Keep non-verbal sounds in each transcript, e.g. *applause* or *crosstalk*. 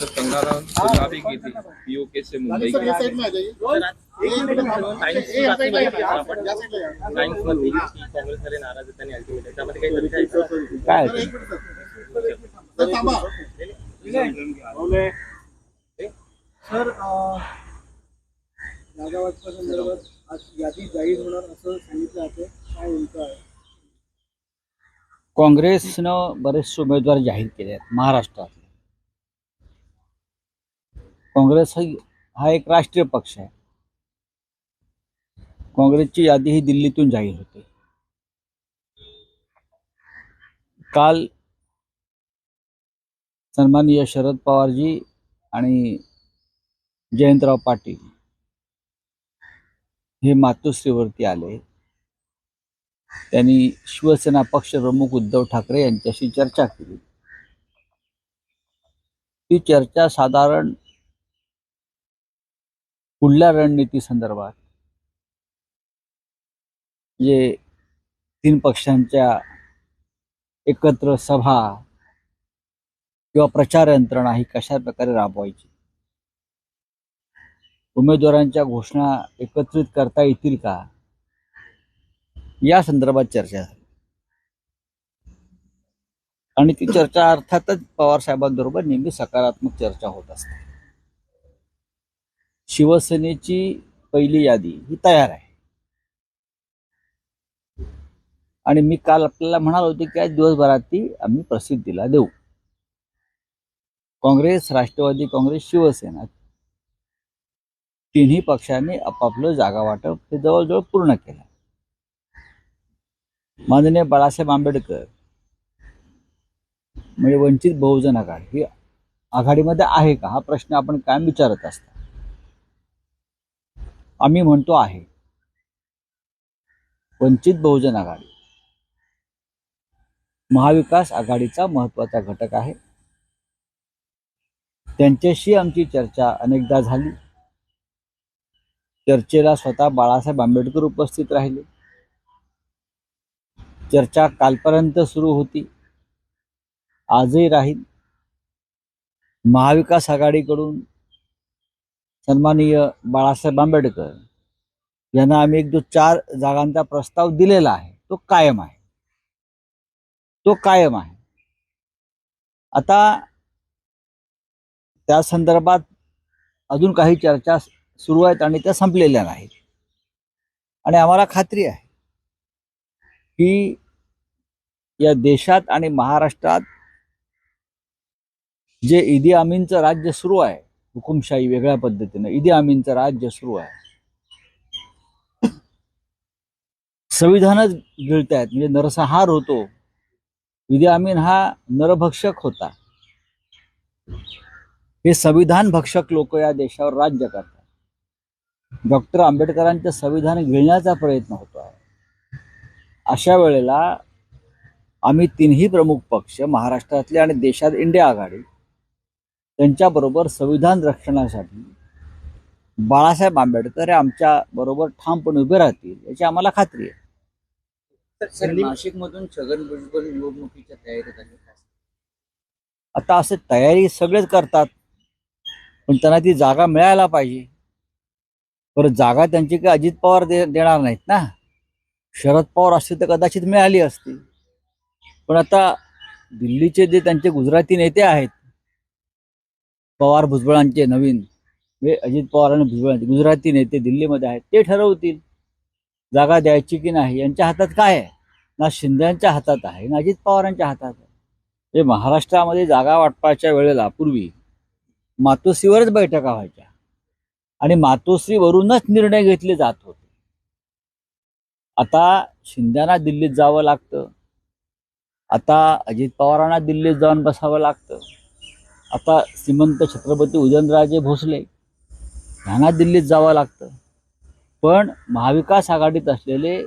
तो कंगारा गुलाबी की थी पीओके से मुंबई की टाइम्समध्ये की काँग्रेसमध्ये नाराज आहे त्यांनी अल्टिमेट त्यामध्ये काही तथ्य आहे का? काय आहे ते? सर अं, जागा वाटपासंदर्भात आज यादी जाहीर होणार असं सांगितलं जाते काय नेमकं आहे काँग्रेसनं बरेचसे उमेदवार जाहीर केले आहेत महाराष्ट्रात काँग्रेस हा एक राष्ट्रीय पक्ष आहे. काँग्रेसची यादी ही दिल्लीतून जाहीर होते. काल सन्माननीय शरद पवारजी आणि जयंतराव पाटील हे मातोश्रीवरती आले. त्यांनी शिवसेना पक्षप्रमुख उद्धव ठाकरे यांच्याशी चर्चा केली. ती चर्चा साधारण पुढल्या रणनीती संदर्भात जे तीन पक्षांच्या एकत्र सभा किंवा प्रचार यंत्रणा ही कशा प्रकारे राबवायची? उमेदवारांच्या घोषणा एकत्रित करता येतील का? या संदर्भात चर्चा झाली आणि ती चर्चा अर्थातच पवार साहेबांबरोबर नेहमी सकारात्मक चर्चा होत असते. शिवसेनेची पहिली यादी ही तयार आहे. आणि मी काल आपल्याला म्हणालो होते की आज दिवसभरात ती आम्ही प्रसिद्धीला देऊ. काँग्रेस राष्ट्रवादी काँग्रेस शिवसेना तिन्ही पक्षांनी आपापलं जागा वाटप हे जवळजवळ पूर्ण केलं. माननीय बाळासाहेब आंबेडकर म्हणजे वंचित बहुजन आघाडी. ही आघाडीमध्ये आहे का? हा प्रश्न आपण कायम विचारत असता. आम्ही म्हणतो आहे वंचित बहुजन आघाडी महाविकास आघाडीचा महत्त्वाचा घटक आहे. त्यांच्याशी आमची चर्चा अनेकदा झाली. चर्चेला स्वतः बाळासाहेब आंबेडकर उपस्थित राहिले. चर्चा कालपर्यंत सुरू होती. आजही राहील. महाविकास आघाडीकडून सन्माननीय बाळासाहेब आंबेडकर यांना आम्ही एक जो चार जागांचा प्रस्ताव दिलेला आहे तो कायम आहे. तो कायम आहे. आता त्या संदर्भात अजून काही चर्चा सुरू आहेत आणि त्या संपलेल्या नाहीत. आणि आम्हाला खात्री आहे. की या देशात आणि महाराष्ट्रात जे ईदी अमीनचं राज्य सुरू आहे हुकुमशाही वेगळ्या पद्धतीनं इदी अमीनचं राज्य सुरू आहे. संविधानच गिळत आहेत म्हणजे नरसंहार होतो. ईदी अमीन हा नरभक्षक होता. हे संविधान भक्षक लोक या देशावर राज्य करतात. डॉक्टर आंबेडकरांचं संविधान गिळण्याचा प्रयत्न होतो आहे. अशा वेळेला आम्ही तिन्ही प्रमुख पक्ष महाराष्ट्रातले आणि देशात इंडिया आघाडी त्यांच्याबरोबर संविधान रक्षणासाठी बाळासाहेब आंबेडकर हे आमच्या बरोबर ठामपणे उभे राहतील याची आम्हाला खात्री आहे. नाशिकमधून छगन भुजबळ निवडणुकीच्या तयारीत आता असे तयारी सगळेच करतात पण त्यांना ती जागा मिळायला पाहिजे. परत जागा त्यांची काही अजित पवार दे देणार नाहीत ना? शरद पवार असते तर कदाचित मिळाली असती. पण आता दिल्लीचे जे त्यांचे गुजराती नेते आहेत पवार भुजबळांचे नवीन म्हणजे अजित पवार आणि भुजबळांचे गुजराती नेते दिल्लीमध्ये आहेत ते ठरवतील. जागा द्यायची की नाही यांच्या हातात काय आहे? ना शिंद्यांच्या हातात आहे ना अजित पवारांच्या हातात आहे. म्हणजे महाराष्ट्रामध्ये जागा वाटपाच्या वेळेला पूर्वी मातोश्रीवरच बैठका व्हायच्या. आणि मातोश्रीवरूनच निर्णय घेतले जात होते. आता शिंद्यांना दिल्लीत जावं लागतं. आता अजित पवारांना दिल्लीत जाऊन बसावं लागतं. आता श्रीमंत छत्रपती उदयनराजे भोसले यांना दिल्लीत जावं लागतं. पण महाविकास आघाडीत असलेले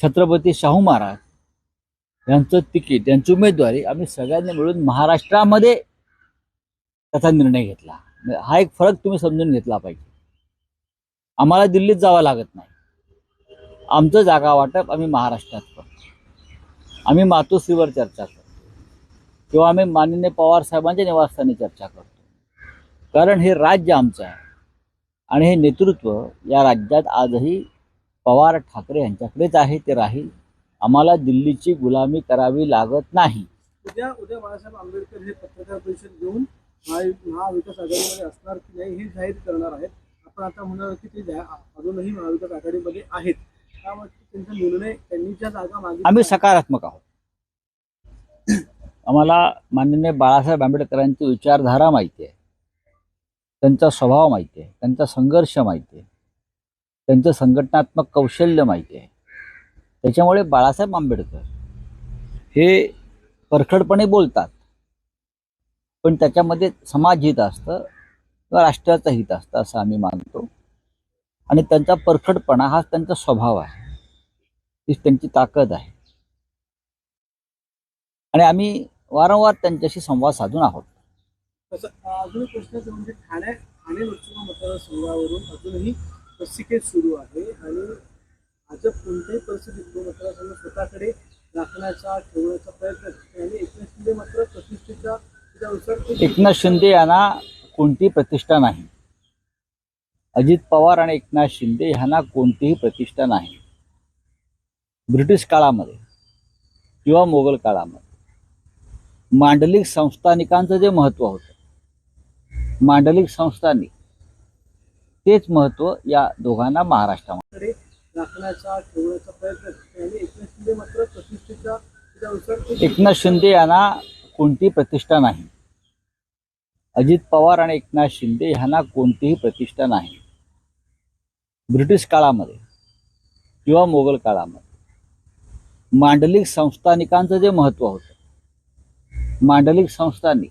छत्रपती शाहू महाराज यांचं तिकीट यांची उमेदवारी आम्ही सगळ्यांनी मिळून महाराष्ट्रामध्ये त्याचा निर्णय घेतला. हा एक फरक तुम्ही समजून घेतला पाहिजे. आम्हाला दिल्लीत जावं लागत नाही. आमचं जागा वाटप आम्ही महाराष्ट्रात करतो. आम्ही मातोश्रीवर चर्चा करतो. किंवा आम्ही माननीय पवार साहेबांच्या निवासस्थानी चर्चा करतो. कारण हे राज्य आमचं आहे. आणि हे नेतृत्व या राज्यात आजही पवार ठाकरे यांच्याकडेच आहे ते राहील. आम्हाला दिल्लीची गुलामी करावी लागत नाही. उद्या उद्या बाळासाहेब आंबेडकर हे पत्रकार परिषद घेऊन महाविकास आघाडीमध्ये असणार की नाही हे जाहीर करणार आहेत. आपण आता म्हणाल की ते अजूनही महाविकास आघाडीमध्ये आहेत. आम्ही सकारात्मक आहोत. आम्हाला माननीय बाळासाहेब आंबेडकरांची विचारधारा माहिती आहे. त्यांचा स्वभाव माहिती आहे. त्यांचा संघर्ष माहिती आहे. त्यांचं संघटनात्मक कौशल्य माहिती आहे. त्याच्यामुळे बाळासाहेब आंबेडकर हे परखडपणे बोलतात. पण त्याच्यामध्ये समाज हित असतं किंवा राष्ट्राचं हित असतं असं आम्ही मानतो. आणि त्यांचा परखडपणा हा त्यांचा स्वभाव आहे. हीच त्यांची ताकद आहे. आणि आम्ही वारंवार त्यांच्याशी संवाद साधून आहोत. अजून प्रश्न म्हणजे ठाणे ठाणे लोकसभा मतदारसंघावरून अजूनही सुरू आहे आणि आज कोणत्याही परिस्थितीत तो मतदारसंघ स्वतःकडे राखण्याचा ठेवण्याचा प्रयत्न करते आणि एकनाथ शिंदे मात्र एकनाथ यांना कोणतीही प्रतिष्ठा नाही. अजित पवार आणि एकनाथ शिंदे यांना कोणतीही प्रतिष्ठा नाही. ब्रिटिश काळामध्ये किंवा मोगल काळामध्ये. मांडलिक संस्थानिकांचं जे महत्त्व होतं मांडलिक संस्थानिक तेच महत्त्व या दोघांना महाराष्ट्रामध्ये. राखण्याचा ठेवण्याचा प्रयत्न एकनाथ शिंदे मात्र एकनाथ यांना कोणतीही प्रतिष्ठा नाही. अजित पवार आणि एकनाथ शिंदे यांना कोणतीही प्रतिष्ठा नाही. ब्रिटिश काळामध्ये किंवा मोगल काळामध्ये मांडलिक संस्थानिकांचं जे महत्त्व होतं मांडलिक संस्थानिक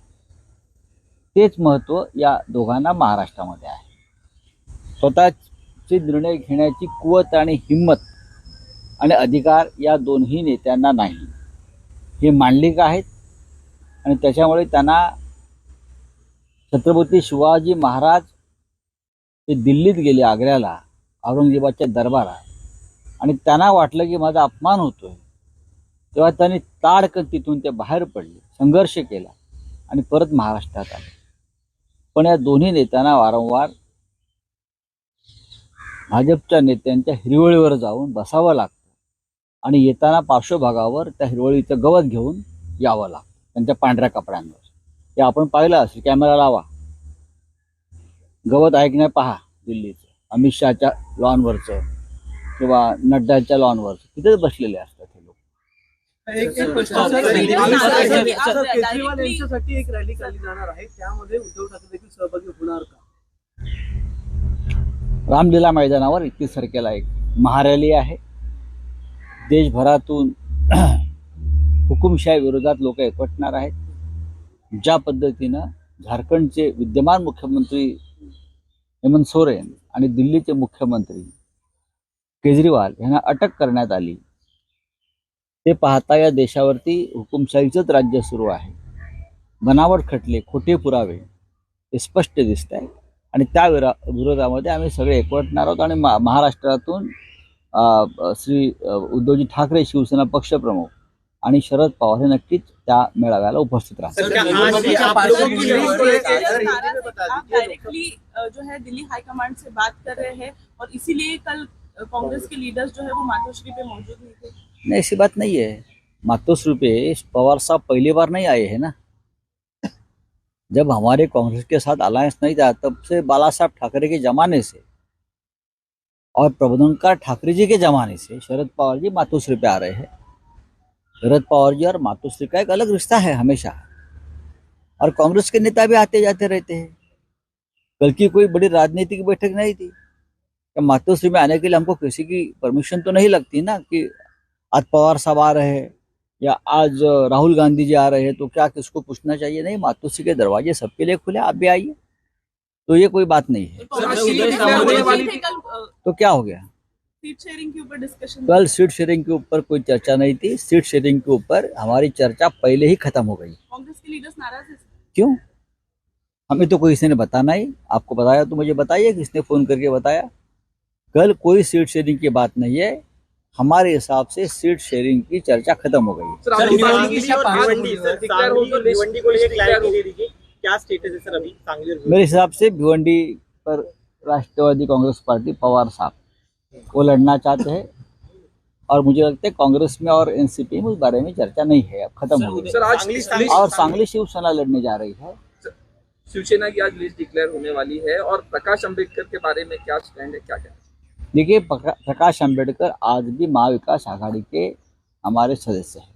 तेच महत्त्व या दोघांना महाराष्ट्रामध्ये आहे. स्वतःचे निर्णय घेण्याची कुवत आणि हिंमत आणि अधिकार या दोन्ही नेत्यांना नाही. हे मांडलिक आहेत आणि त्याच्यामुळे त्यांना छत्रपती शिवाजी महाराज ते दिल्लीत गेले आग्र्याला औरंगजेबाच्या दरबारात. आणि त्यांना वाटलं की माझा अपमान होतोय. तेव्हा त्यांनी ताडकन तिथून ते बाहेर पडले संघर्ष केला आणि परत महाराष्ट्रात आले. पण या दोन्ही नेत्यांना वारंवार भाजपच्या नेत्यांच्या हिरवळीवर जाऊन बसावं लागतं. आणि येताना पार्श्वभागावर त्या हिरवळीचं गवत घेऊन यावं लागतं. त्यांच्या पांढऱ्या कपड्यांवर. हे आपण पाहिलं असेल कॅमेरा लावा. गवत ऐकण्या नाही पहा दिल्लीत अमित शहाच्या लॉनवरचं किंवा नड्डाच्या लॉनवरचं तिथेच बसलेले असतात हे लोक. एक एक प्रश्न काँग्रेस सर, नेते केजरीवाल असं सर, की सर, आज केजरीवाल directly- यांच्यासाठी एक रॅली काढली जाणार आहे. त्यामध्ये उद्धव ठाकरे देखील सहभागी होणार का? रामलीला मैदानावर एकतीस तारखेला एक महारॅली आहे. देशभरातून *clears throat* हुकुमशाही विरोधात लोक एकवटणार आहेत. ज्या पद्धतीनं झारखंडचे विद्यमान मुख्यमंत्री हेमंत सोरेन आणि दिल्लीचे मुख्यमंत्री केजरीवाल यांना अटक करण्यात आली ते पाहता या देशावरती हुकुमशाहीचंच राज्य सुरू आहे बनावट खटले खोटे पुरावे हे स्पष्ट दिसत आहे आणि त्या विरा विरोधामध्ये आम्ही सगळे एकवटणार आहोत आणि मा- महाराष्ट्रातून श्री उद्धवजी ठाकरे शिवसेना पक्षप्रमुख आणि शरद पवार हे नक्कीच त्या मेळाव्याला उपस्थित राहतात जो है दिल्ली हाई कमांड से बात कर रहे हैं और इसीलिए कल कांग्रेस के लीडर्स जो है वो मातोश्री पे मौजूद नहीं थे। नहीं, ऐसी बात नहीं है। मातोश्री पे पवार साहब पहली बार नहीं आए हैं ना। जब हमारे कांग्रेस के साथ अलायंस नहीं था, तब से बाला साहब ठाकरे के जमाने से और प्रबोधनकार ठाकरे जी के जमाने से शरद पवार जी मातोश्री पे आ रहे हैं। शरद पवार जी और मातोश्री का एक अलग रिश्ता है हमेशा। और कांग्रेस के नेता भी आते जाते रहते हैं। कल की कोई बड़ी राजनीतिक बैठक नहीं थी। तो मातोश्री में आने के लिए हमको किसी की परमिशन तो नहीं लगती ना कि आज पवार साहब आ रहे हैं या आज राहुल गांधी जी आ रहे हैं तो क्या किसको पूछना चाहिए? नहीं मातोश्री के दरवाजे सबके लिए खुले आप भी आइए। तो ये कोई बात नहीं है। तो क्या हो गया? सीट शेयरिंग के ऊपर डिस्कशन कल सीट शेयरिंग के ऊपर कोई चर्चा नहीं थी। सीट शेयरिंग के ऊपर हमारी चर्चा पहले ही खत्म हो गई। कांग्रेस के लीडर्स नाराज़ है। क्यों? हमें तो कोई किसी ने बताना ही। आपको बताया तो मुझे बताइए किसने फ़ोन करके बताया? कल कोई सीट शेयरिंग की बात नहीं है। हमारे हिसाब से सीट शेयरिंग की चर्चा खत्म हो गई? मेरे हिसाब से भिवंडी पर राष्ट्रवादी कांग्रेस पार्टी पवार साहब वो लड़ना चाहते हैं। और मुझे लगता है कांग्रेस में और एनसीपी में उस बारे में चर्चा नहीं है अब खत्म हो गई। और सांगली शिवसेना लड़ने जा रही है। शिवसेना की आज लिस्ट डिक्लेयर होने वाली है और प्रकाश अंबेडकर के बारे में क्या स्टैंड है, क्या क्या देखिए प्रकाश अंबेडकर आज भी महाविकास आघाड़ी के हमारे सदस्य हैं।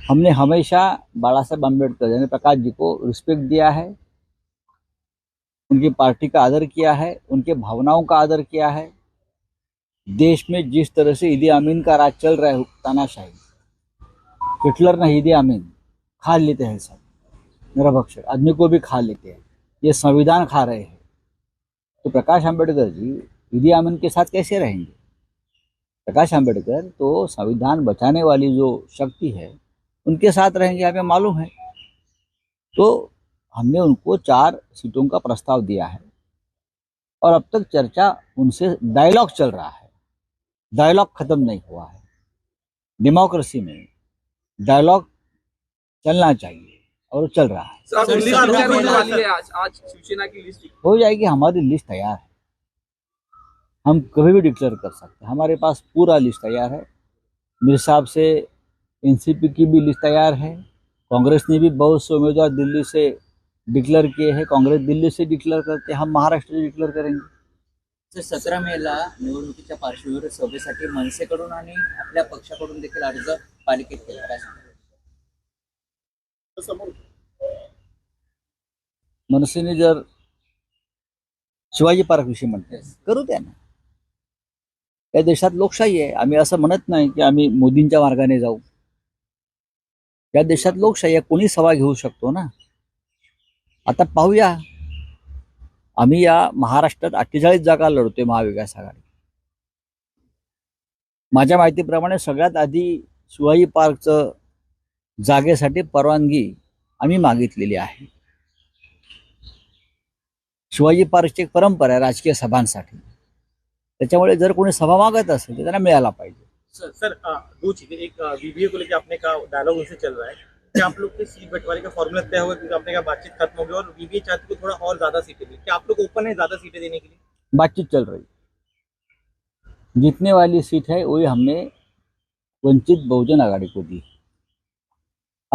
हमने हमेशा बाला साहब अंबेडकर यानी प्रकाश जी को रिस्पेक्ट दिया है, उनकी पार्टी का आदर किया है, उनके भावनाओं का आदर किया है। देश में जिस तरह से ईदी अमीन का राज चल रहा है तानाशाही। हिटलर ने ईदी अमीन खा लेते हैं सब। निरभक्षक आदमी को भी खा लेते हैं। ये संविधान खा रहे हैं। तो प्रकाश अंबेडकर जी ईदी आमन के साथ कैसे रहेंगे? प्रकाश अंबेडकर तो संविधान बचाने वाली जो शक्ति है, उनके साथ रहेंगे हमें मालूम है। तो हमने उनको चार सीटों का प्रस्ताव दिया है। और अब तक चर्चा उनसे डायलॉग चल रहा है। डायलॉग खत्म नहीं हुआ है। डेमोक्रेसी में डायलॉग चलना चाहिए। और चल रहा है। Sir sir, list sir, declare होने सर, वाली है? आज आज शिवसेना की लिस्ट हो। जाएगी हमारी लिस्ट तैयार है। हम कभी भी डिक्लेयर कर सकते हैं। हमारे पास पूरा लिस्ट तैयार है। मेरे हिसाब से एनसीपी की भी लिस्ट तैयार है। कांग्रेस ने भी बहुत से उम्मीदवार दिल्ली से डिक्लेअर किए हैं। काँग्रेस दिल्ली से डिक्लेअर करते हैं हम महाराष्ट्र से डिक्लेअर करेंगे। सतरा मेला निवडणुकीच्या पार्श्वभूमीवर सभेसाठी मनसेकडून आणि आपल्या पक्षाकडून देखील अर्ज पालिकेत केला? मनसेने जर शिवाजी पार्क विषयी म्हणते करू द्या ना. या देशात लोकशाही आहे. आम्ही असं म्हणत नाही की आम्ही मोदींच्या मार्गाने जाऊ. या देशात लोकशाही आहे. कोणी सभा घेऊ शकतो ना? आता पाहूया. आम्ही या महाराष्ट्रात अठ्ठेचाळीस जागा लढतोय महाविकास आघाडी. माझ्या माहितीप्रमाणे सगळ्यात आधी शिवाजी पार्कचं जागेसाठी परवानगी आम्ही मागितलेली आहे. शिवाजी पार्कची एक परंपरा आहे राजकीय सभांसाठी. त्याच्यामुळे जर कोणी सभा मागत असेल तर त्यांना मिळायला पाहिजे. सर सर अ, दो चीजें एक वीवीए को लेकर आपने कहा डायलॉग उनसे चल रहा है. क्या आप लोग के सीट बंटवारे का फॉर्मूला तय होगा क्योंकि आपने कहा बातचीत खत्म हो गई और वीवीए चाहते को थोड़ा और ज्यादा सीटें दी क्या आप लोग ओपन है ज्यादा सीटें देने के लिए? बातचीत चल रही जीतने वाली सीट है वही हमने वंचित बहुजन आघाड़ी को दी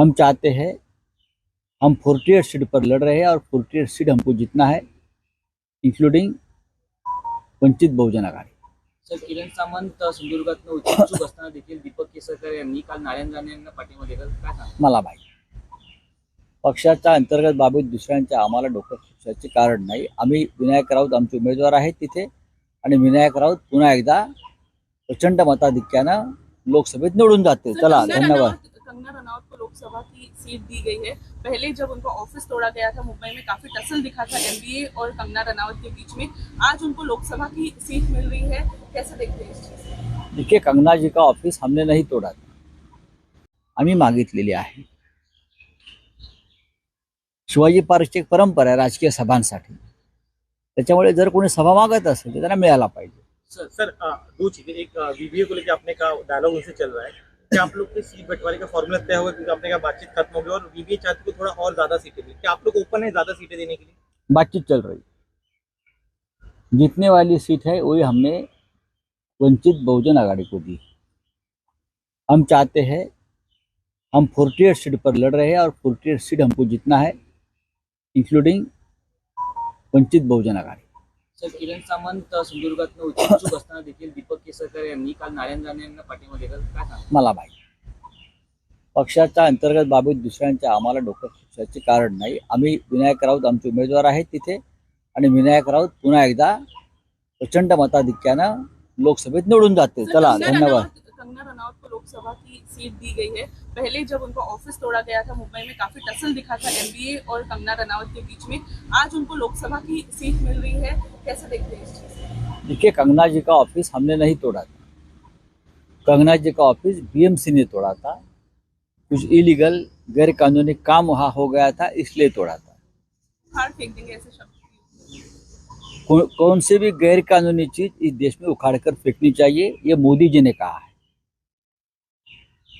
हम चाहते हैं हम 48 सीट पर लड़ रहे हैं और 48 सीट हमको जीतना है इंक्लूडिंग वंचित बहुजन आघाड़ी। सर किरण सामंत सिंधुदुर्गात इच्छुक असताना देखील दीपक केसरकर यांनी काल नारायण राणे यांना पाठिंबा दिला. काय सांगा मला माहिती पक्षाच्या अंतर्गत बाबीत दुसऱ्यांच्या आम्हाला डोकं खुपसायचे कारण नाही. आम्ही विनायक राऊत आमचे उमेदवार आहेत तिथे आणि विनायक राऊत पुन्हा एकदा प्रचंड मताधिक्यानं लोकसभेत निवडून जाते. चला धन्यवाद. कंगना रनौत को लोकसभा की सीट दी गई है। पहले जब उनका ऑफ़िस तोड़ा गया था मुंबई में काफ़ी टसल दिखा था एमबीए और कंगना रनौत के बीच में। आज उनको लोकसभा की सीट मिल रही है। कैसे देखते हैं इस चीज़ देखिए कंगना जी का ऑफ़िस हमने नहीं तोड़ा था। आम्ही मागितलेली आहे शिवाजी पार्कची एक परंपरा आहे राजकीय सभांसाठी त्याच्यामुळे जर कोणी सभा मागत असेल तर त्यांना मिळायला पाहिजे। सर सर दो चीज़ें एक वीवीए को लेकर आपने कहा डायलॉग उनसे चल रहा है। क्या आप लोग के सीट बंटवारे का फॉर्मूला तय होगा क्योंकि आपने कहा बातचीत खत्म हो गई और वीवीए चाहते को थोड़ा और ज़्यादा सीटें दी क्या आप लोग ओपन है ज़्यादा सीटें देने के लिए? बातचीत चल रही जीतने वाली सीट है, वही हमने वंचित बहुजन आघाड़ी को दी। हम चाहते हैं, हम 48 सीट पर लड़ रहे हैं और 48 सीट हमको जीतना है इंक्लूडिंग वंचित बहुजन आघाड़ी। सर किरण सामंत सिंधुदुर्गात इच्छुक असताना देखील दीपक केसरकर यांनी काल नारायण राणे यांना पाठिंबा दिला. काय सांगा मला माहिती पक्षाच्या अंतर्गत बाबीत दुसऱ्यांच्या आम्हाला डोकं खुपसायचे कारण नाही. आम्ही विनायक राऊत आमचे उमेदवार आहेत तिथे. आणि विनायक राऊत पुन्हा एकदा प्रचंड मताधिक्यानं लोकसभेत निवडून जाते चला धन्यवाद. कंगना रनौत को लोकसभा की सीट दी गई है। पहले जब उनका ऑफ़िस तोड़ा गया था मुंबई में काफ़ी टसल दिखा था एमबीए और कंगना रनौत के बीच में। आज उनको लोकसभा की सीट मिल रही है। कैसे देखते हैं इस चीज़ देखिए कंगना जी का ऑफ़िस हमने नहीं तोड़ा था। कंगना जी का ऑफ़िस बीएमसी ने तोड़ा था। कुछ इलीगल गैर कानूनी काम वहाँ हो गया था इसलिए तोड़ा था। कौन से भी गैर कानूनी चीज़ इस देश में उखाड़ कर फेंकनी चाहिए ये मोदी जी ने कहा है।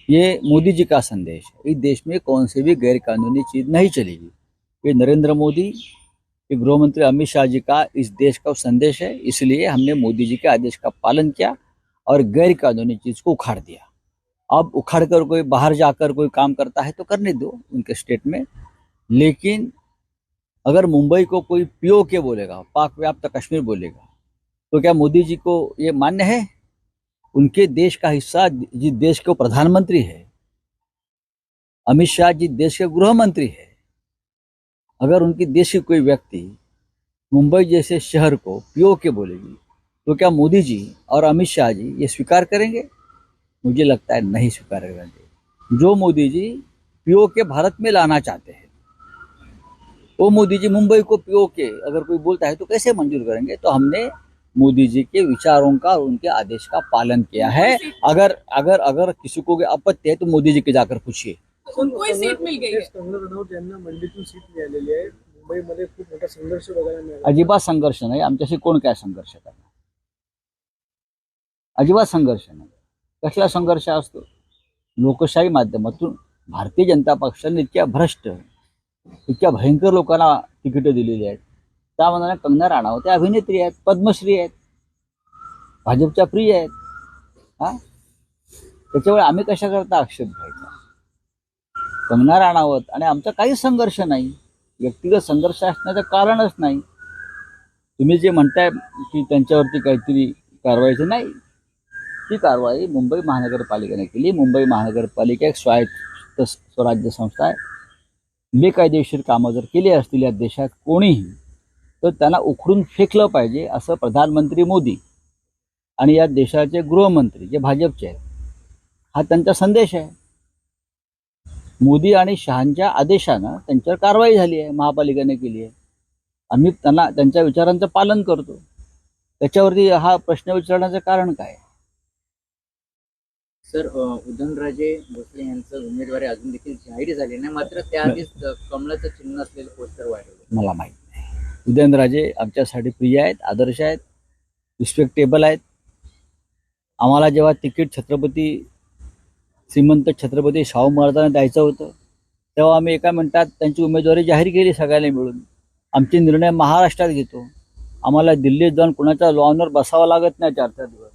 ये मोदी जी का संदेश है। इस देश में कौन से भी गैर कानूनी चीज़ नहीं चलेगी। ये नरेंद्र मोदी, ये गृह मंत्री अमित शाह जी का इस देश का संदेश है। इसलिए हमने मोदी जी के आदेश का पालन किया और गैर कानूनी चीज़ को उखाड़ दिया। अब उखाड़ कर कोई बाहर जाकर कोई काम करता है तो करने दो उनके स्टेट में। लेकिन अगर मुंबई को कोई पीओ के बोलेगा, पाक व्याप्त कश्मीर बोलेगा तो क्या मोदी जी को ये मान्य है? उनके देश का हिस्सा, जिस देश के प्रधानमंत्री है, अमित शाह जी देश के गृह मंत्री है। अगर उनकी देश की कोई व्यक्ति मुंबई जैसे शहर को पीओ के बोलेगी तो क्या मोदी जी और अमित शाह जी ये स्वीकार करेंगे? मुझे लगता है नहीं स्वीकार करेंगे। जो मोदी जी पीओ के भारत में लाना चाहते हैं, वो मोदी जी मुंबई को पीओ के अगर कोई बोलता है तो कैसे मंजूर करेंगे? तो हमने मोदी जी के विचारों का और उनके आदेश का पालन किया है। अगर अगर अगर किसी को आपत्ति है तो मोदी जी के जाकर पूछिए। उनको ही सीट मिल गई है। आहे. मुंबईमध्ये खूप मोठा संघर्ष बघायला मिळाला. अजिबात संघर्ष नाही. आमच्याशी कोण काय संघर्ष करणार? अजिबात संघर्ष नाही. कसला संघर्ष असतो? लोकशाही माध्यमातून भारतीय जनता पक्षाने इतक्या भ्रष्ट इतक्या भयंकर लोकांना तिकीटं दिलेली आहेत. त्या त्यामध्ये कंगना राणावत त्या अभिनेत्री आहेत पद्मश्री आहेत. भाजपच्या प्रिय आहेत. हा? त्याच्यामुळे आम्ही कशा करता आक्षेप घ्यायचा? कंगना राणावत आणि आमचा काहीच संघर्ष नाही. व्यक्तिगत संघर्ष असण्याचं कारणच नाही. तुम्ही जे म्हणताय की त्यांच्यावरती काहीतरी कारवाईचं नाही. ती कारवाई मुंबई महानगरपालिकेने केली. मुंबई महानगरपालिका एक स्वायत्त स्वराज्य संस्था आहे. बेकायदेशीर कामं जर केली असतील या देशात कोणीही तर त्यांना उखडून फेकलं पाहिजे असं प्रधानमंत्री मोदी आणि या देशाचे गृहमंत्री जे भाजपचे आहेत हा त्यांचा संदेश आहे. मोदी आणि शहांच्या आदेशानं त्यांच्यावर कारवाई झाली आहे महापालिकेने केली आहे. आम्ही त्यांना त्यांच्या विचारांचं पालन करतो. त्याच्यावरती हा प्रश्न विचारण्याचं कारण काय? सर उदयनराजे भोसले यांचं उमेदवारी अजून देखील जाहीर झाली नाही मात्र त्याआधीच अ, कमळाचं चिन्ह असलेलं पोस्टर वाढवलं मला माहीत उदयनराजे आमच्यासाठी प्रिय आहेत आदर्श आहेत रिस्पेक्टेबल आहेत. आम्हाला जेव्हा तिकीट छत्रपती श्रीमंत छत्रपती शाहू महाराजांना द्यायचं होतं तेव्हा आम्ही एका मिनटात त्यांची उमेदवारी जाहीर केली सगळ्यांनी मिळून. आमचे निर्णय महाराष्ट्रात घेतो. आम्हाला दिल्लीत जाऊन कुणाच्या लॉनवर बसावं लागत नाही चार चार दिवस.